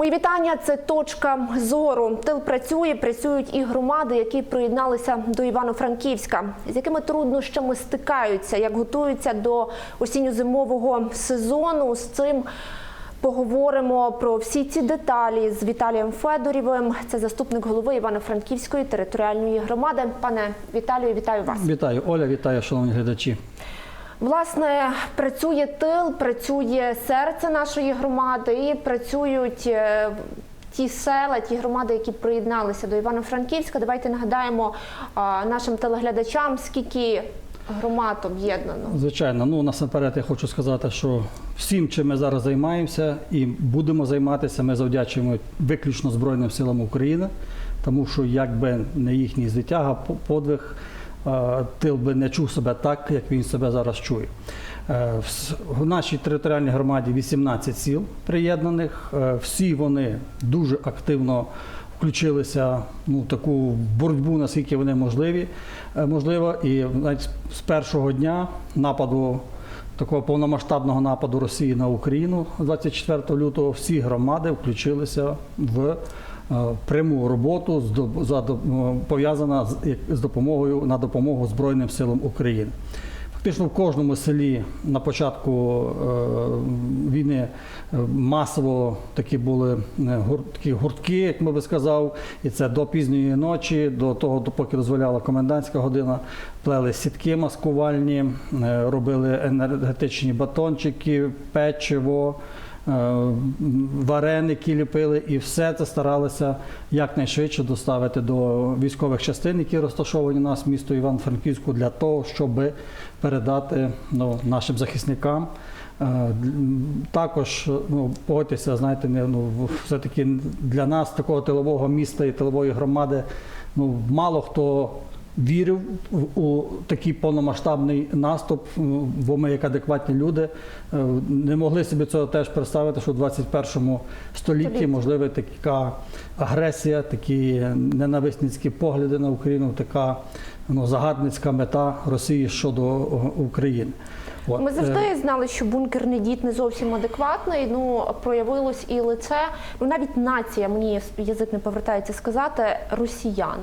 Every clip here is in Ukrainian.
Мої вітання. Це точка зору. Тил працює, працюють і громади, які приєдналися до Івано-Франківська. З якими труднощами стикаються, як готуються до осінньо-зимового сезону. З цим поговоримо про всі ці деталі з Віталієм Федорівим. Це заступник голови Івано-Франківської територіальної громади. Пане Віталію, вітаю вас. Вітаю, Оля, вітаю, шановні глядачі. Власне, працює тил, працює серце нашої громади і працюють е, ті села, ті громади, які приєдналися до Івано-Франківська. Давайте нагадаємо а, нашим телеглядачам, скільки громад об'єднано. Звичайно, ну насамперед я хочу сказати, що всім, чим ми зараз займаємося і будемо займатися, ми завдячуємо виключно Збройним силам України, тому що якби не їхній звитяга, по- подвиг, тил би не чув себе так, як він себе зараз чує. Е, в нашій територіальній громаді 18 сіл приєднаних. Е, Всі вони дуже активно включилися ну, в таку боротьбу, наскільки вони можливі, е, можливо. І навіть з першого дня нападу. Такого повномасштабного нападу Росії на Україну 24 лютого всі громади включилися в пряму роботу з е, пов'язана з, допомогою на допомогу Збройним силам України. Фактично в кожному селі на початку е, війни е, масово такі були е, такі гуртки, як ми би сказав, і це до пізньої ночі, до того, поки дозволяла комендантська година, плели сітки маскувальні, е, робили енергетичні батончики, печиво. Е, Вареники ліпили і все це старалися якнайшвидше доставити до військових частин, які розташовані у нас місто Івано-Франківську, для того, щоб передати ну, нашим захисникам. Е, Також ну, погодьтеся, знаєте, не, ну, все-таки для нас, такого тилового міста і тилової громади, ну, мало хто вірив у такий повномасштабний наступ, бо ми, як адекватні люди, е, не могли собі цього теж представити, що в 21 столітті можливо така агресія, такі ненависницькі погляди на Україну, така ну, загарбницька мета Росії щодо України. Ми е, завжди знали, що бункерний дід не зовсім адекватний. Ну проявилось і лице. Ну навіть нація, мені язик не повертається сказати, росіян.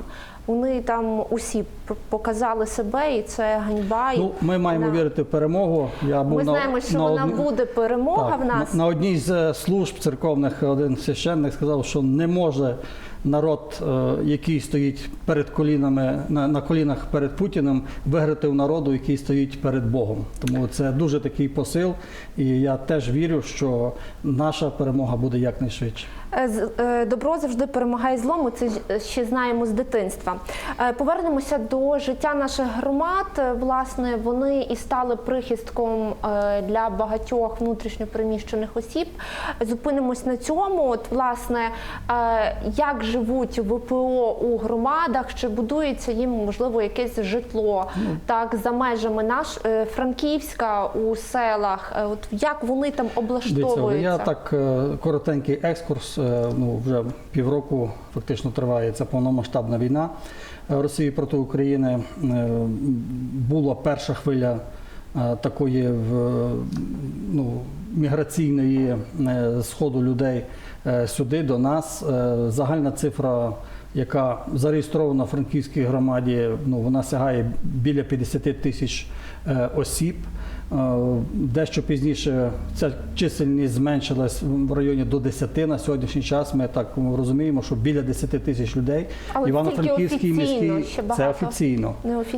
Вони там усі показали себе, і це ганьба. Ну, ми маємо Да. вірити в перемогу. Я був Ми на, знаємо, що на вона одні- буде перемога Так, в нас. На, на одній з е, служб церковних один священник сказав, що не може народ, е, який стоїть перед колінами на, на колінах перед Путіним, виграти у народу, який стоїть перед Богом. Тому це дуже такий посил, і я теж вірю, що наша перемога буде якнайшвидше. Е, е, Добро завжди перемагає зло. Ми це е, ще знаємо з дитинства. Повернемося до життя наших громад. Власне, вони і стали прихистком для багатьох внутрішньопереміщених осіб. Зупинимось на цьому. От, власне, як живуть ВПО у громадах, чи будується їм можливо якесь житло так за межами наш Франківська у селах. От як вони там Дивіться, я так коротенький екскурс. Е, Ну вже півроку фактично триває ця повномасштабна війна е, Росії проти України. Е, Була перша хвиля такої ну, міграційної сходу людей сюди до нас. Загальна цифра. Яка зареєстрована в Франківській громаді, ну вона сягає біля 50 тисяч осіб. Е, Дещо пізніше ця чисельність зменшилась в районі до 10 на сьогоднішній час. Ми так розуміємо, що біля 10 тисяч людей. Івано-Франківський міський це офіційно.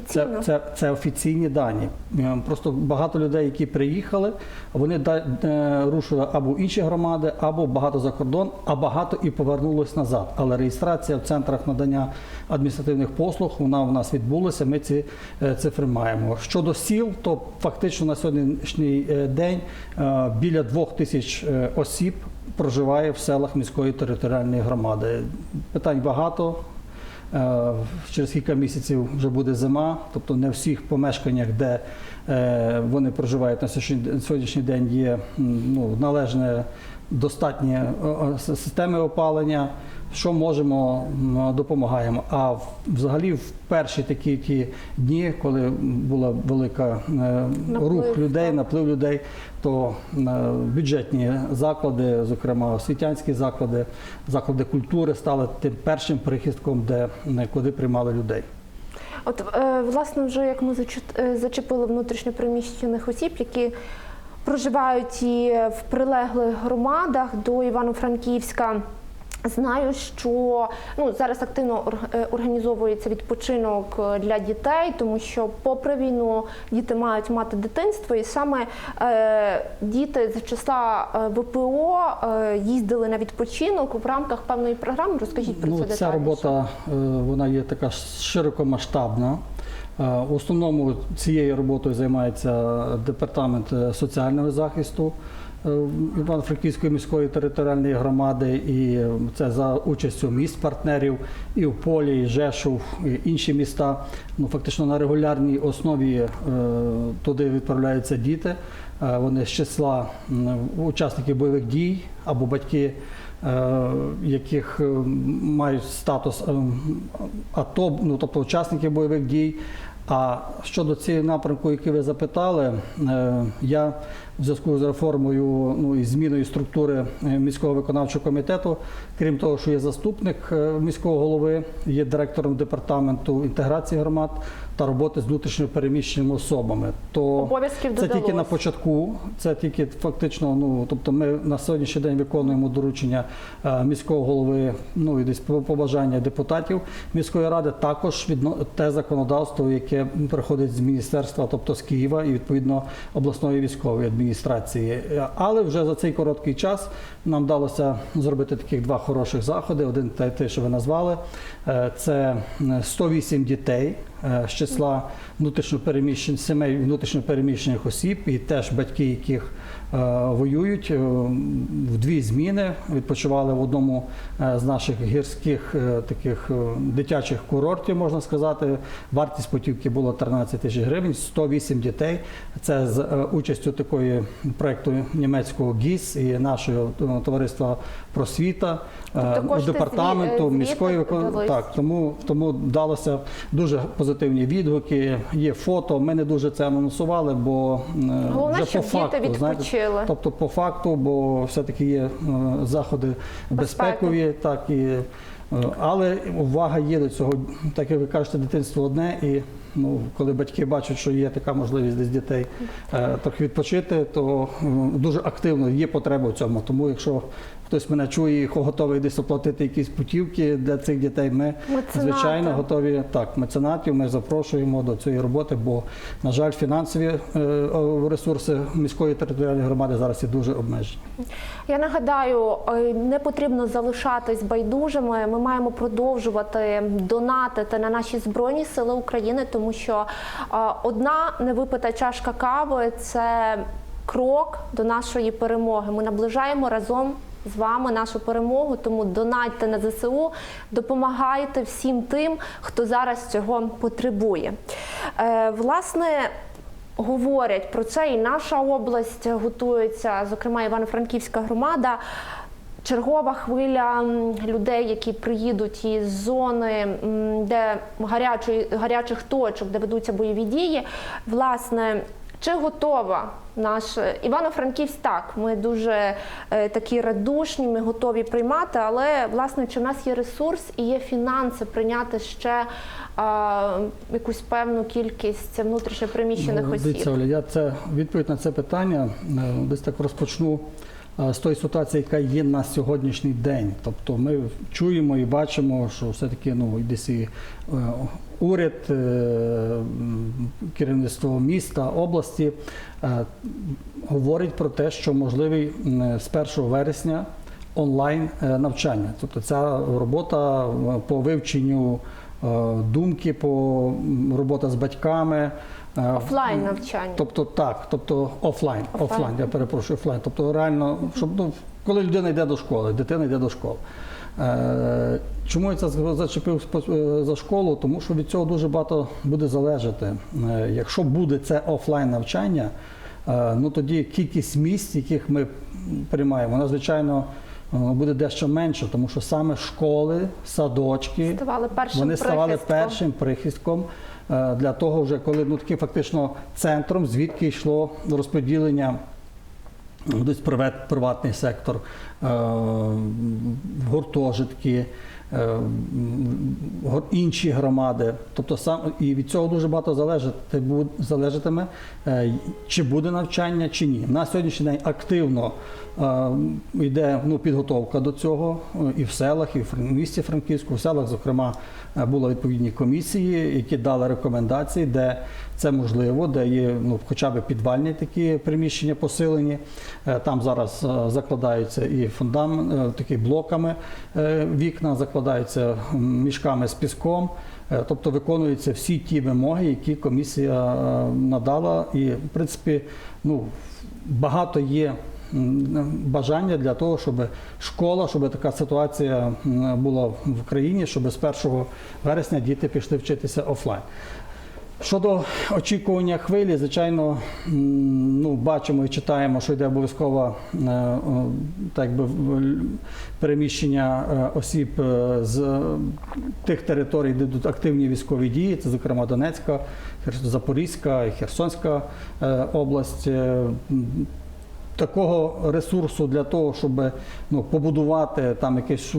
Це, це, це офіційні дані. Е, Просто багато людей, які приїхали, вони е, рушили або інші громади, або багато за кордон, а багато і повернулось назад. Але реєстрація в центрах надання адміністративних послуг вона в нас відбулася. Ми ці цифри маємо. Щодо сіл, то фактично на сьогоднішній е, день е, біля двох тисяч е, осіб проживає в селах міської територіальної громади. Питань багато. Через кілька місяців вже буде зима, тобто не всіх помешканнях, де вони проживають на сьогоднішній- день, є ну, належне достатні системи опалення. Що можемо, допомагаємо. А взагалі в перші такі ті дні, коли була велика е, Наплив, рух людей, так. наплив людей, то е, бюджетні заклади, зокрема освітянські заклади, заклади культури, стали тим першим прихистком, де е, куди приймали людей. От власне, вже як ми зачепили внутрішньопереміщених осіб, які проживають і в прилеглих громадах до Івано-Франківська. Знаю, що ну зараз активно е, організовується відпочинок е, для дітей, тому що, попри війну, діти мають мати дитинство, і саме е, діти з числа е, ВПО е, їздили на відпочинок в рамках певної програми. Розкажіть про Ну, це ця детальніше. робота е, вона є така широкомасштабна. В основному цією роботою займається департамент соціального захисту Івано-Франківської міської територіальної громади, і е, це за участю міст партнерів і в Полі, і Жешув, і інші міста. Ну фактично на регулярній основі е, туди відправляються діти. Е, Вони з числа учасників бойових дій або батьки е, яких е, мають статус е, АТО, ну тобто учасників бойових дій. А щодо цієї напрямку, який ви запитали, е, я в зв'язку з реформою ну і зміною структури е, міського виконавчого комітету, крім того, що є заступник е, міського голови, є директором департаменту інтеграції громад та роботи з внутрішньо переміщеними особами. То Обов'язків це тільки на початку, це тільки фактично. Ну тобто, ми на сьогоднішній день виконуємо доручення е, міського голови, ну і десь побажання депутатів міської ради. Також відно те законодавство, яке приходить з міністерства, тобто з Києва і відповідно обласної військової адміністрації. Е, Але вже за цей короткий час нам вдалося зробити таких два хороших заходи. Один те, що ви назвали, це е, 108 дітей е, з числа внутрішньопереміщень сімей внутрішньопереміщених осіб і теж батьки, яких е, воюють е, в дві зміни. Відпочивали в одному е, з наших гірських е, таких е, дитячих курортів, можна сказати. Вартість путівки була 13 тисяч гривень, 108 дітей. Це з е, участю такої проекту німецького ГІС і нашого е, товариства просвіта, е, Тобто департаменту міської звідти викон- додались? Так. Тому тому далося дуже позитивні відгуки. Є фото. Ми не дуже це анонсували, бо е, Головне, вже по факту, діти знаєте, тобто по факту, бо все-таки є е, заходи безпекові, так і е, але увага є до цього. Так як ви кажете, дитинство одне і. Ну, коли батьки бачать, що є така можливість десь дітей е, трохи відпочити, то е, дуже активно є потреба в цьому. Тому, якщо хтось мене чує і готовий десь оплатити якісь путівки для цих дітей, ми Меценати. звичайно готові так. Меценатів ми запрошуємо до цієї роботи, бо на жаль, фінансові е, ресурси міської територіальної громади зараз є дуже обмежені. Я нагадаю, е, не потрібно залишатись байдужими. Ми маємо продовжувати донатити на наші збройні сили України, тому що е, одна невипита чашка кави це крок до нашої перемоги. Ми наближаємо разом. З вами нашу перемогу, тому донатьте на ЗСУ, допомагайте всім тим, хто зараз цього потребує. Е, власне, говорять про це, і наша область готується, зокрема Івано-Франківська громада. Чергова хвиля людей, які приїдуть із зони, де гарячої, гарячих точок, де ведуться бойові дії. Власне, чи готова наш Івано-Франківськ так? Ми дуже е, такі радушні, ми готові приймати, але власне чи в нас є ресурс і є фінанси прийняти ще а, якусь певну кількість внутрішньопереміщених Ну, осіб? Оля, я це відповідь на це питання е, десь так розпочну е, з тої ситуації, яка є на сьогоднішній день. Тобто ми чуємо і бачимо, що все-таки ну, десь і е, уряд, е, керівництво міста, області е, говорить про те, що можливий з 1 вересня онлайн е, навчання. Тобто ця робота е, по вивченню е, думки, по робота з батьками. Е, Офлайн навчання. Тобто так, тобто офлайн, Офлайн. офлайн, я перепрошую, офлайн. Тобто реально, щоб ну, коли людина йде до школи, дитина йде до школи. Е, чому я це зачепив е, за школу? Тому що від цього дуже багато буде залежати. Якщо буде це офлайн навчання, ну тоді кількість місць, яких ми приймаємо, вона звичайно буде дещо менше, тому що саме школи, садочки Ставали першим вони ставали прихистком. першим прихистком для того, вже коли ну таким фактично центром, звідки йшло розподілення. Десь приватний сектор, е, гуртожитки, е, інші громади. Тобто сам і від цього дуже багато залежати, бу- залежатиме, е, чи буде навчання, чи ні. На сьогоднішній день активно е, йде ну, підготовка до цього е, і в селах, і в місті Франківську. В селах, зокрема, е, були відповідні комісії, які дали рекомендації, де це можливо, де є ну, хоча б підвальні такі приміщення посилені. Е, Там зараз е, закладаються і фундамент, е, такі блоками е, вікна, закладаються мішками з піском. Е, Тобто виконуються всі ті вимоги, які комісія е, надала. І, в принципі, ну, багато є бажання для того, щоб школа, щоб така ситуація була в Україні, щоб з 1 вересня діти пішли вчитися офлайн. Щодо очікування хвилі, звичайно, ну, бачимо і читаємо, що йде е, е, би, переміщення е, осіб е, з тих територій, де йдуть активні військові дії, це, зокрема, Донецька, Запорізька і Херсонська е, область. Такого ресурсу для того, щоб ну, побудувати там якесь е,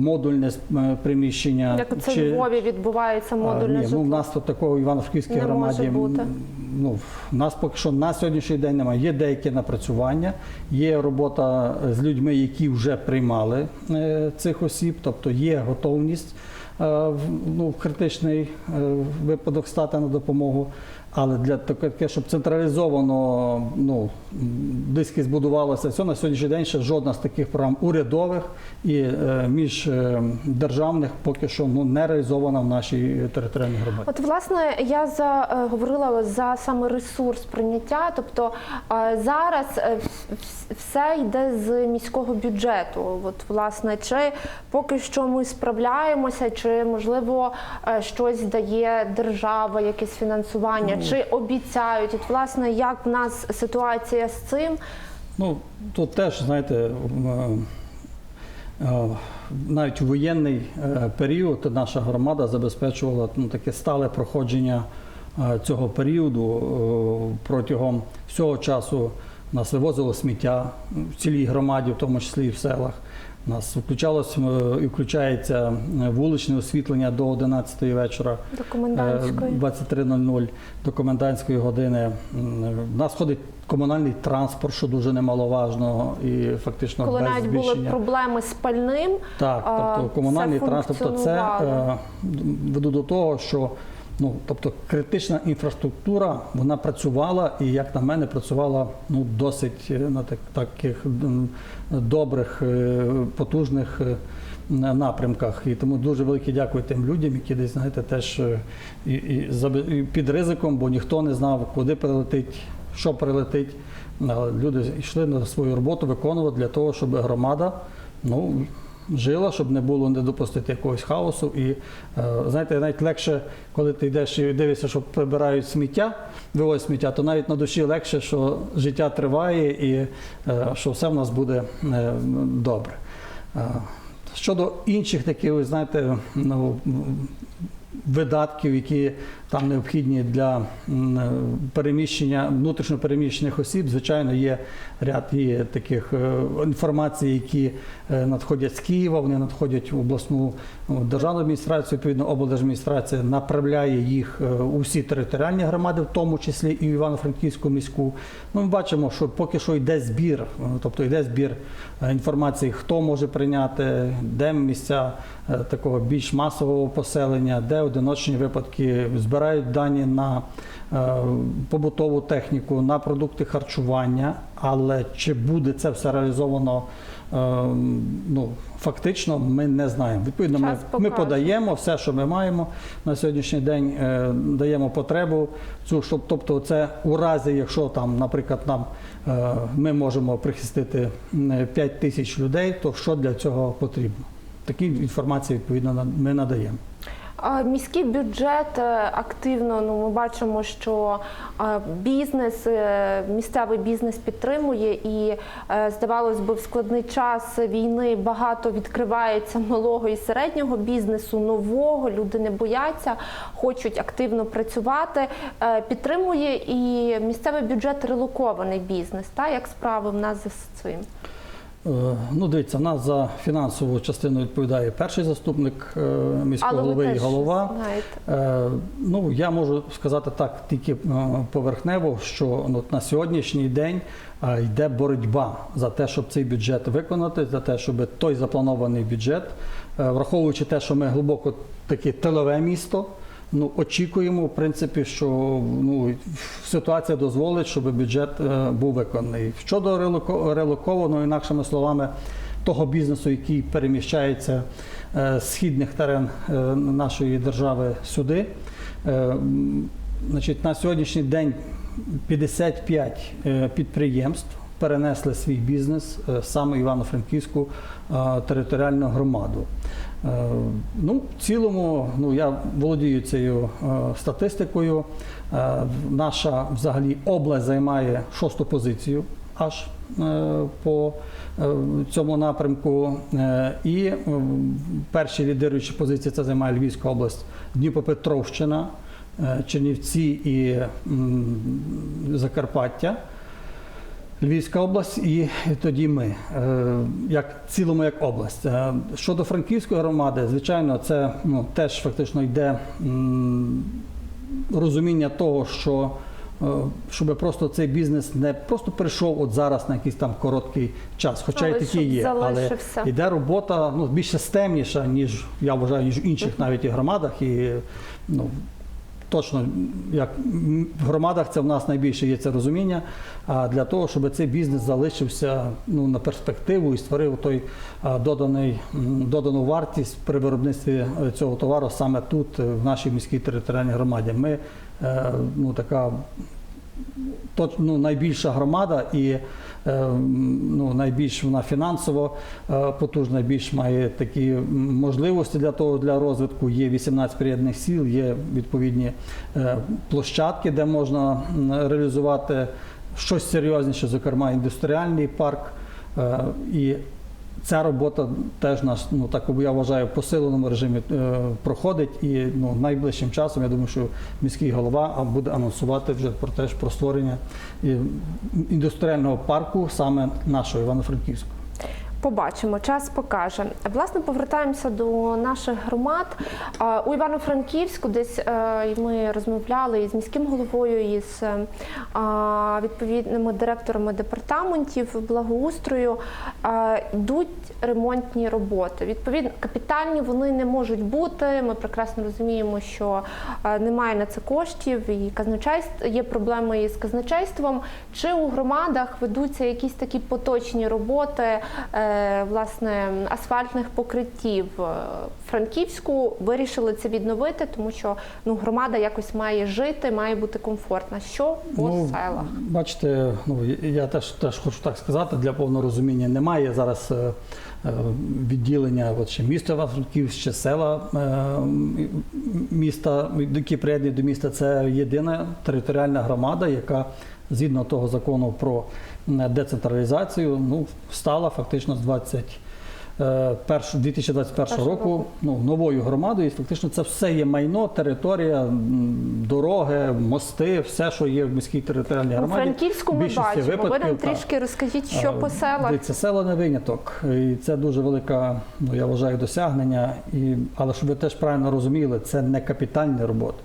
модульне е, приміщення. Як це чи- в Львові відбувається а, Ні, житло. ну, в нас тут такого в Івано-Франківській громаді. може бути. Ну, в нас поки що на сьогоднішній день немає. Є деякі напрацювання, є робота з людьми, які вже приймали е, цих осіб, тобто є готовність е, в, ну, в критичний е, випадок стати на допомогу. Але для таке, щоб централізовано ну, диски збудувалося, все на сьогоднішній день ще жодна з таких програм урядових і е, міждержавних поки що ну, не реалізована в нашій територіальній громаді. От власне я за е, говорила за саме ресурс прийняття. Тобто е, зараз е, вс- вс- все йде з міського бюджету. От власне, чи поки що ми справляємося, чи можливо е, щось дає держава, якесь фінансування, чи обіцяють? От власне, як в нас ситуація з цим? Ну, тут теж, знаєте, е, е, навіть у воєнний е, період наша громада забезпечувала ну, таке стале проходження цього періоду. Протягом всього часу нас вивозило сміття в цілій громаді, в тому числі і в селах. У нас включалось е, і включається е, вуличне освітлення до 11 вечора. До комендантської. Е, 23.00 до комендантської години. В нас ходить комунальний транспорт, що дуже немаловажно, і фактично Коли без навіть були проблеми з пальним, Так, тобто комунальний це транспорт, це е, веду до того, що ну, тобто критична інфраструктура вона працювала і, як на мене, працювала ну, досить е, на так, таких добрих, е, потужних е, напрямках. І тому дуже велике дякую тим людям, які десь, знаєте, теж і, і, і під ризиком, бо ніхто не знав, куди прилетить, що прилетить. Люди йшли на свою роботу, виконувати для того, щоб громада ну, жила, щоб не було не допустити якогось хаосу. І е, знаєте, навіть легше, коли ти йдеш і дивишся, що прибирають сміття, вивозять сміття, то навіть на душі легше, що життя триває і е, що все в нас буде е, добре. Щодо інших таких, знаєте, ну, видатків, які там необхідні для е, переміщення внутрішньопереміщених осіб, звичайно, є ряд є таких е, інформацій, які е, надходять з Києва, вони надходять в обласну ну, державну адміністрацію, відповідно, облдержадміністрація направляє їх у всі територіальні громади, в тому числі і в Івано-Франківську міську. Ну, ми бачимо, що поки що йде збір, тобто йде збір інформації, хто може прийняти, де місця такого більш масового поселення, де одиночні випадки збирають дані на е, побутову техніку, на продукти харчування. Але чи буде це все реалізовано е, ну, фактично, ми не знаємо. Відповідно, ми, ми подаємо все, що ми маємо на сьогоднішній день, е, даємо потребу цю, щоб тобто, це у разі, якщо там, наприклад, нам е, ми можемо прихистити м, 5 тисяч людей, то що для цього потрібно? Такі інформації відповідно ми надаємо. Міський бюджет е, активно. Ну ми бачимо, що е, бізнес, е, місцевий бізнес підтримує, і здавалось би, в складний час війни багато відкривається малого і середнього бізнесу, нового. Люди не бояться, хочуть активно працювати. Підтримує і місцевий бюджет релокований бізнес. Та як справи в нас з цим? Е, Ну, дивіться, в нас за фінансову частину відповідає перший заступник е, міського Але голови і голова. знаєте. Е, Ну, я можу сказати так, тільки поверхнево, що ну, на сьогоднішній день йде боротьба за те, щоб цей бюджет виконати, за те, щоб той запланований бюджет, враховуючи те, що ми глибоко таке тилове місто. Ну, очікуємо, в принципі, що ну, ситуація дозволить, щоб бюджет е, був виконаний. Щодо релоко- релокованого, інакшими словами, того бізнесу, який переміщається е, з східних терен е, нашої держави сюди. Е, Значить, на сьогоднішній день 55 е, підприємств перенесли свій бізнес е, саме Івано-Франківську е, територіальну громаду. Е, Ну, в цілому, ну я володію цією е, статистикою. Е, Наша взагалі область займає шосту позицію аж по цьому напрямку. І перші лідируючі позиції це займає Львівська область, Дніпропетровщина, Чернівці і Закарпаття. Львівська область і тоді ми, е, як цілому як область. Е, Щодо Франківської громади, звичайно, це ну, теж фактично йде розуміння того, що е, щоб просто цей бізнес не просто прийшов от зараз на якийсь там короткий час, хоча Але і такі є, але йде робота ну, більш системніша, ніж я вважаю, ніж в інших навіть і громадах. І ну, Точно, як в громадах це в нас найбільше є це розуміння. А для того, щоб цей бізнес залишився ну, на перспективу і створив той доданий, додану вартість при виробництві е, цього товару саме тут, е, в нашій міській територіальній громаді. Ми е, ну, така точ- ну, найбільша громада і е, ну, найбільш вона фінансово е, потужна, найбільш має такі можливості для того для розвитку. Є 18 приєднаних сіл, є відповідні е, площадки, де можна реалізувати щось серйозніше, зокрема індустріальний парк. І Ця робота теж наш, ну так я вважаю, в посиленому режимі е, проходить. І ну, найближчим часом я думаю, що міський голова буде анонсувати вже про те, про створення індустріального парку саме нашого Івано-Франківського. Побачимо, час покаже. Власне, повертаємося до наших громад. У Івано-Франківську десь е, ми розмовляли із міським головою, із е, відповідними директорами департаментів благоустрою. Йдуть ремонтні роботи. Відповідно, капітальні вони не можуть бути. Ми прекрасно розуміємо, що е, немає на це коштів, і казначейство є проблеми із казначейством. Чи у громадах ведуться якісь такі поточні роботи? Е, власне асфальтних покриттів. Е, Франківську вирішили це відновити, тому що ну громада якось має жити, має бути комфортна. Що по селах? Бачите, ну я теж теж хочу так сказати для повного розуміння. Немає зараз е, відділення от ще міста Івано-Франківськ, ще села е, міста, які приєднані до міста. Це єдина територіальна громада, яка згідно того закону про децентралізацію, ну стала фактично з 20 е, перш- 2021 Першого року ну, новою громадою. І фактично це все є майно, територія, дороги, мости, все, що є в міській територіальній У громаді. Франківську ми бачимо. Ви нам трішки розкажіть, що Е, по селах. Дивіться, село не виняток. І це дуже велика, ну я вважаю, досягнення. І, але щоб ви теж правильно розуміли, це не капітальні роботи.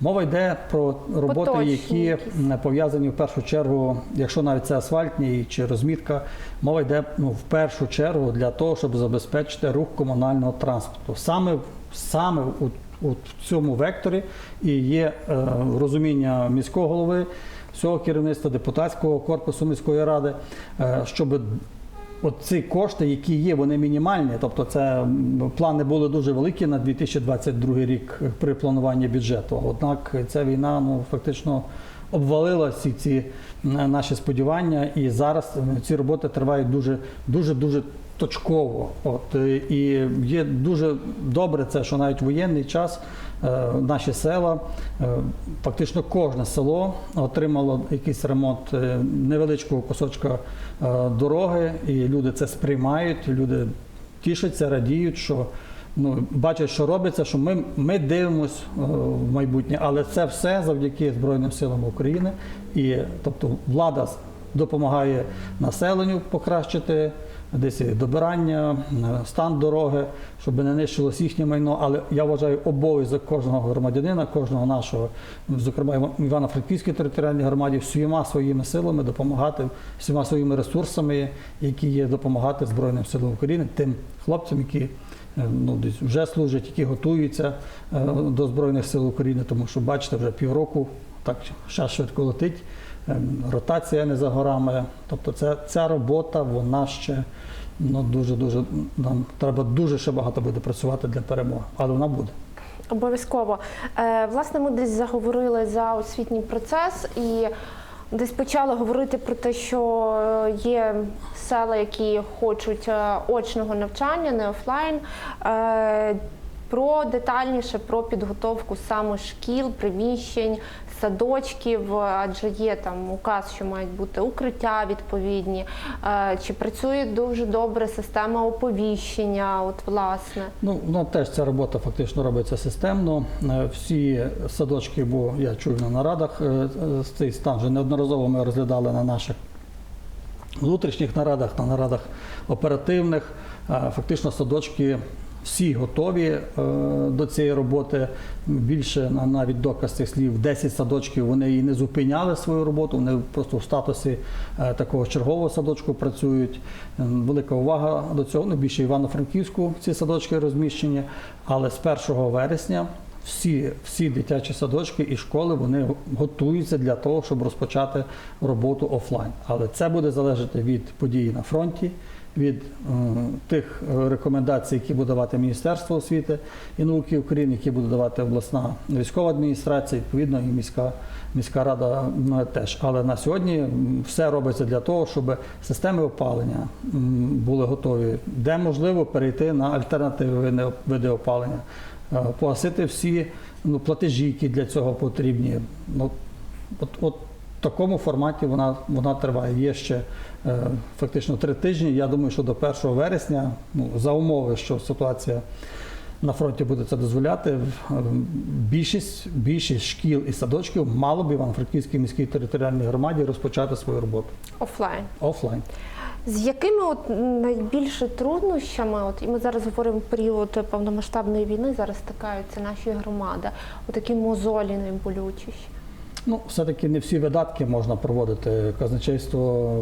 Мова йде про роботи, Поточні які пов'язані в першу чергу, якщо навіть це асфальтні чи розмітка, мова йде ну, в першу чергу для того, щоб забезпечити рух комунального транспорту. Саме, саме у, у цьому векторі і є е, розуміння міського голови, всього керівництва депутатського корпусу міської ради, е, щоб От ці кошти, які є, вони мінімальні. Тобто, це плани були дуже великі на 2022 рік при плануванні бюджету. Однак ця війна ну фактично обвалила всі ці наші сподівання, і зараз ці роботи тривають дуже дуже дуже точково. От, е, і є дуже добре це, що навіть воєнний час наші села, е, фактично кожне село отримало якийсь ремонт е, невеличкого кусочка е, дороги, і люди це сприймають, люди тішаться, радіють, що ну, бачать, що робиться, що ми, ми дивимося в майбутнє, але це все завдяки Збройним силам України. І тобто влада допомагає населенню покращити десь добирання, е, стан дороги, щоб не нищилось їхнє майно. Але я вважаю обов'язок кожного громадянина, кожного нашого, зокрема Івано-Франківській територіальній громаді, всіма своїми силами допомагати, всіма своїми ресурсами, які є, допомагати Збройним силам України, тим хлопцям, які е, ну, десь вже служать, які готуються е, до Збройних сил України, тому що бачите, вже півроку так час швидко летить, ротація не за горами. Тобто ця, ця робота, вона ще ну, дуже дуже нам треба дуже ще багато буде працювати для перемоги, але вона буде. Обов'язково. Е, власне, ми десь заговорили за освітній процес і десь почали говорити про те, що е, є села, які хочуть е, очного навчання, не офлайн. Е, про детальніше про підготовку саме шкіл, приміщень, садочків, адже є там указ, що мають бути укриття відповідні. Е, Чи працює дуже добре система оповіщення? От власне. Ну, ну теж ця робота фактично робиться системно. Е, Всі садочки, бо я чую на нарадах, е, е, цей стан вже неодноразово ми розглядали на наших внутрішніх нарадах, на нарадах оперативних. Фактично садочки всі готові е, до цієї роботи. Більше на- навіть доказ цих слів, 10 садочків вони і не зупиняли свою роботу, вони просто в статусі е, такого чергового садочку працюють. Е, Велика увага до цього. Ну, більше Івано-Франківську ці садочки розміщені. Але з 1 вересня всі, всі дитячі садочки і школи вони готуються для того, щоб розпочати роботу офлайн. Але це буде залежати від події на фронті, від е, тих е, рекомендацій, які буде давати Міністерство освіти і науки України, які буде давати обласна військова адміністрація, відповідно, і міська, міська рада теж. Але на сьогодні все робиться для того, щоб системи опалення були готові, де можливо перейти на альтернативні види опалення, е, погасити всі ну, платежі, які для цього потрібні. Ну, от, от в такому форматі вона, вона триває. Є ще е, фактично три тижні. Я думаю, що до 1 вересня, ну, за умови, що ситуація на фронті буде це дозволяти, е, більшість, більшість шкіл і садочків мало б Івано-Франківській міській територіальній громаді розпочати свою роботу Офлайн. офлайн. З якими от найбільше труднощами, от і ми зараз говоримо період повномасштабної війни, зараз стикаються наші громади, отакі мозолі найболючіші. Ну, все-таки не всі видатки можна проводити. Казначейство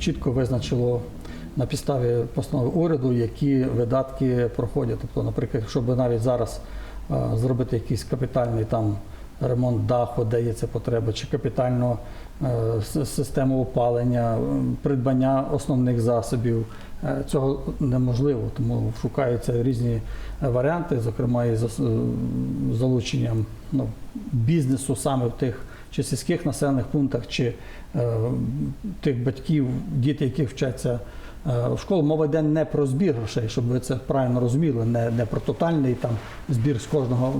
чітко визначило на підставі постанови уряду, які видатки проходять. Тобто, наприклад, якщо б навіть зараз зробити якийсь капітальний там ремонт даху, де є це потреба, чи капітальну е, систему опалення, придбання основних засобів, е, цього неможливо, тому шукаються різні варіанти, зокрема і з залученням ну, бізнесу саме в тих чи сільських населених пунктах, чи е, тих батьків, діти, які вчаться е, в школу. Мова йде не про збір грошей, щоб ви це правильно розуміли, не, не про тотальний там збір з кожного.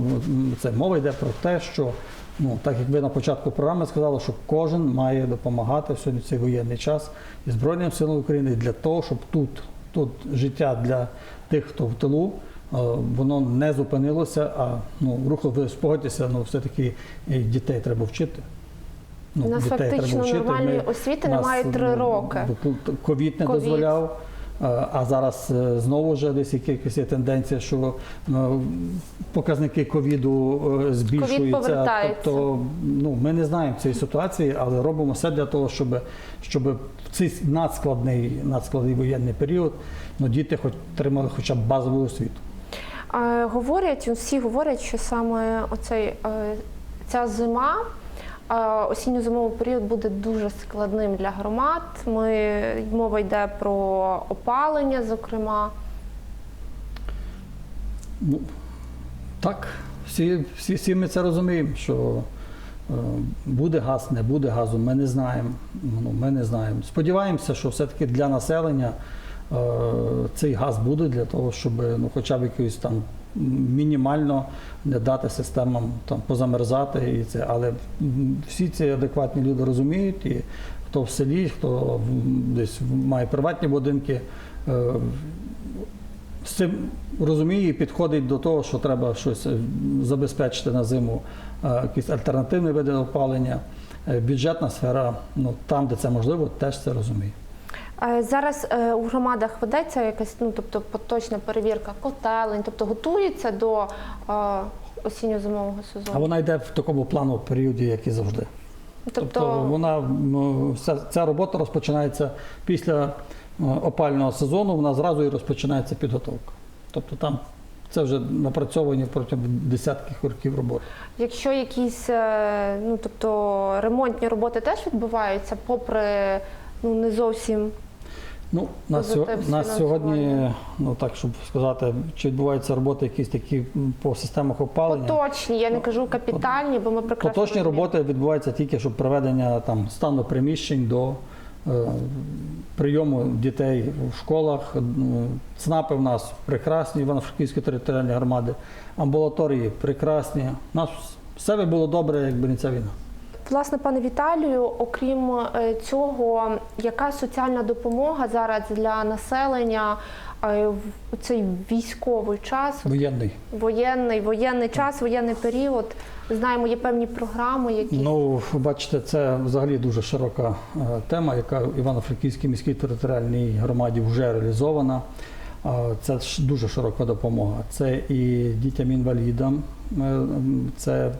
Це мова йде про те, що ну так як ви на початку програми сказали, що кожен має допомагати сьогодні цей воєнний час і Збройним силам України для того, щоб тут, тут життя для тих, хто в тилу. Е, Воно не зупинилося, а ну руху ви спогодьтеся, ну все-таки дітей треба вчити. Ну, У нас дітей фактично треба вчити. нормальної Ми- освіти нас, немає три ну, роки. Ковід не Ковід. дозволяв. е, А зараз е, знову вже десь якась є тенденція, що е, показники ковіду е, збільшуються. повертається. Тобто, ну ми не знаємо цієї ситуації, але робимо все для того, щоб, щоб в цей надскладний, надскладний воєнний період ну, діти хоч отримали хоча б базову освіту. Говорять, всі говорять, що саме оцей, е, ця зима, е, осінньо-зимовий період буде дуже складним для громад. Ми, мова йде про опалення, зокрема. Ну, так, всі, всі, всі ми це розуміємо, що е, буде газ, не буде газу, ми не знаємо. Ну, ми не знаємо. Сподіваємося, що все-таки для населення цей газ буде для того, щоб ну, хоча б якось там мінімально не дати системам там позамерзати і це. Але всі ці адекватні люди розуміють, і хто в селі, хто десь має приватні будинки. е, з цим розуміє і підходить до того, що треба щось е, забезпечити на зиму, е, якісь альтернативні види опалення. Е, Бюджетна сфера, ну там, де це можливо, теж це розуміє. Е, Зараз е, у громадах ведеться якась ну тобто поточна перевірка котелень, тобто готується до е, осінньо-зимового сезону. А вона йде в такому плановому періоді, як і завжди. Тобто, Тобто вона ця, ця робота розпочинається після опального сезону, вона зразу і розпочинається підготовка. Тобто там це вже напрацьовані протягом десятків років роботи. якщо якісь ну тобто ремонтні роботи теж відбуваються, попри ну не зовсім Ну, на, сьо- на сьогодні, ну так, щоб сказати, чи відбуваються роботи якісь такі по системах опалення. поточні, я не кажу капітальні, бо ми прекрасно Поточні розуміємо. роботи відбуваються тільки щоб приведення там стану приміщень до е, прийому дітей в школах. Ну, ЦНАПи в нас прекрасні, Івано-Франківської територіальної громади, амбулаторії прекрасні. У нас все би було добре, якби не ця війна. Власне, пане Віталію, окрім е, цього, яка соціальна допомога зараз для населення е, в цей військовий час, Воєнний. воєнний, воєнний час, воєнний період? Знаємо, є певні програми, які Ну, бачите, це взагалі дуже широка е, тема, яка в Івано-Франківській міській територіальній громаді вже реалізована. Це дуже широка допомога. Це і дітям-інвалідам, це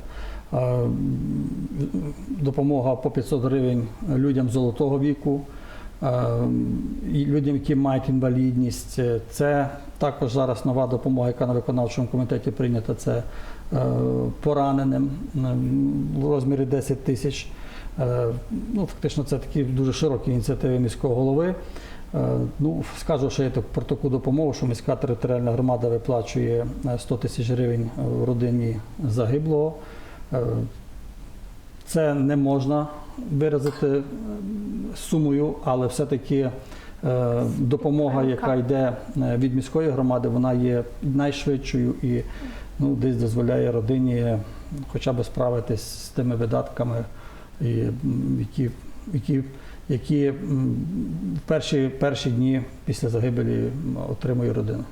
допомога по 500 гривень людям золотого віку, людям, які мають інвалідність. Це також зараз нова допомога, яка на виконавчому комітеті прийнята. Це е, пораненим в розмірі 10 тисяч. Е, Ну, фактично, це такі дуже широкі ініціативи міського голови. Е, Ну, скажу, що є так- про таку допомогу, що міська територіальна громада виплачує е, 100 тисяч гривень в родині загиблого. Е, Це не можна виразити е, сумою, але все-таки е, допомога, яка йде від міської громади, вона є найшвидшою і ну, десь дозволяє родині хоча б справитись з тими видатками, які, які, які в перші, перші дні після загибелі отримує родина.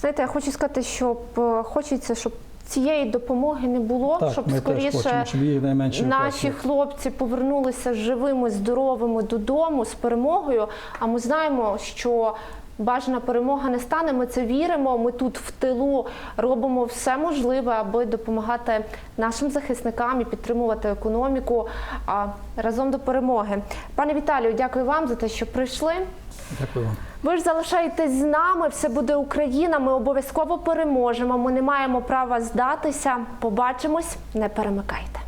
знаєте, я хочу сказати, що хочеться, щоб цієї допомоги не було, Так, щоб скоріше хочемо, щоб їх наші виплачувати. хлопці повернулися живими, здоровими додому з перемогою. А ми знаємо, що бажана перемога не стане. Ми це віримо. Ми тут в тилу робимо все можливе, аби допомагати нашим захисникам і підтримувати економіку а, разом до перемоги. Пане Віталію, дякую вам за те, що прийшли. Дякую. Ви ж залишаєтесь з нами, все буде Україна. Ми обов'язково переможемо. Ми не маємо права здатися. Побачимось, не перемикайте.